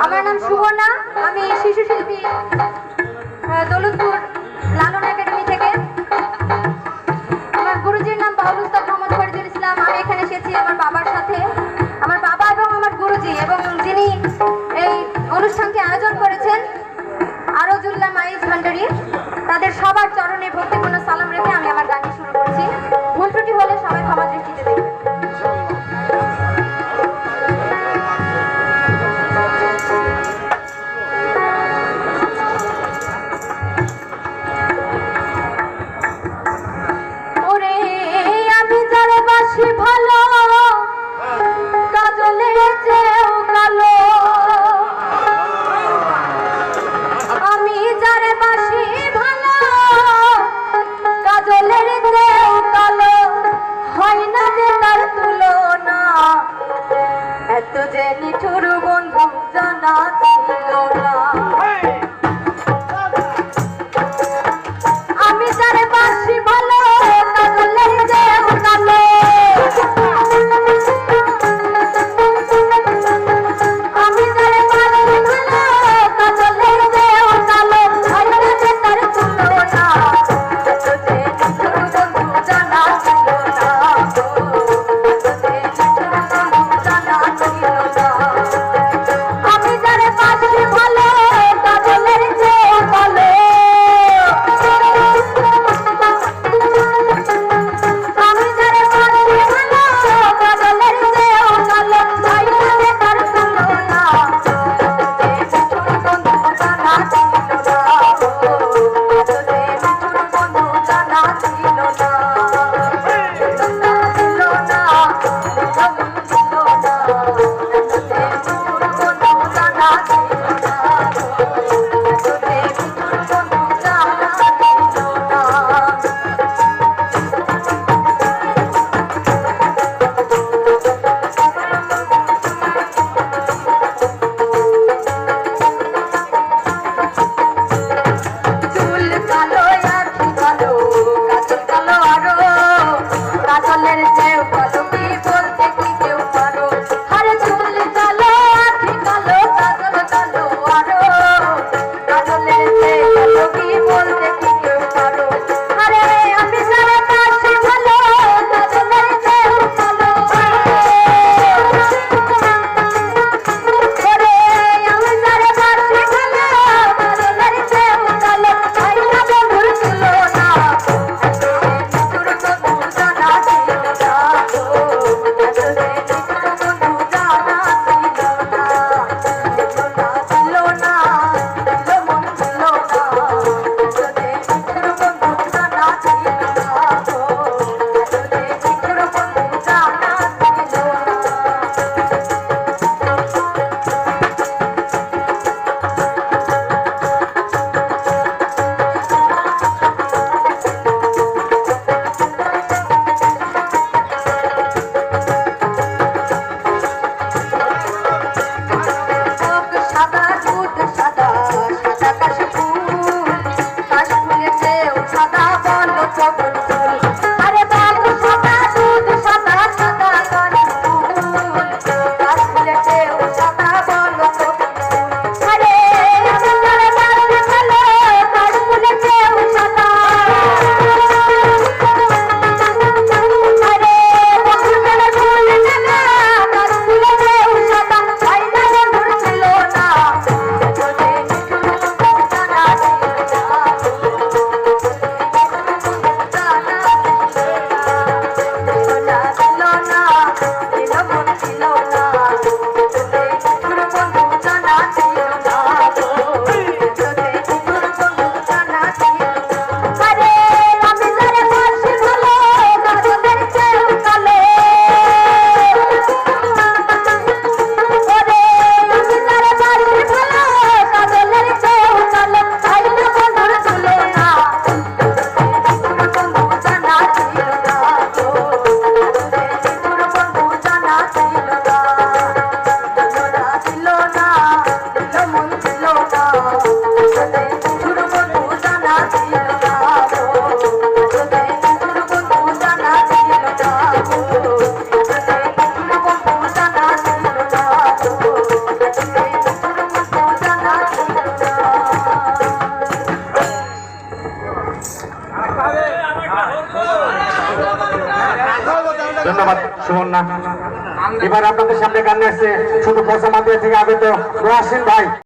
আমার নাম সুবর্ণা, আমি শিশু শিল্পী দৌলতপুর লালন একাডেমি থেকে। আমার গুরুজির নাম বাউল উস্তাদ মোহাম্মদ ফরিদুল ইসলাম, আমি এখানে এসেছি আমার বাবার সাথে। আমার বাবা এবং আমার গুরুজি এবং যিনি এই অনুষ্ঠানটি আয়োজন করেছেন আরজুল্লাহ মাইজ ভান্ডারি, তাদের সবার চরণে ভক্তিপূর্ণ সালাম রেখে আমি আমার গানটি এত যে নিঠুর বন্ধু জানা ছিল ধন্যবাদ সুবর্ণা এবার আপনাদের সামনে গান আসছে শুধু পয়সা থেকে আগত রোহাসিন ভাই।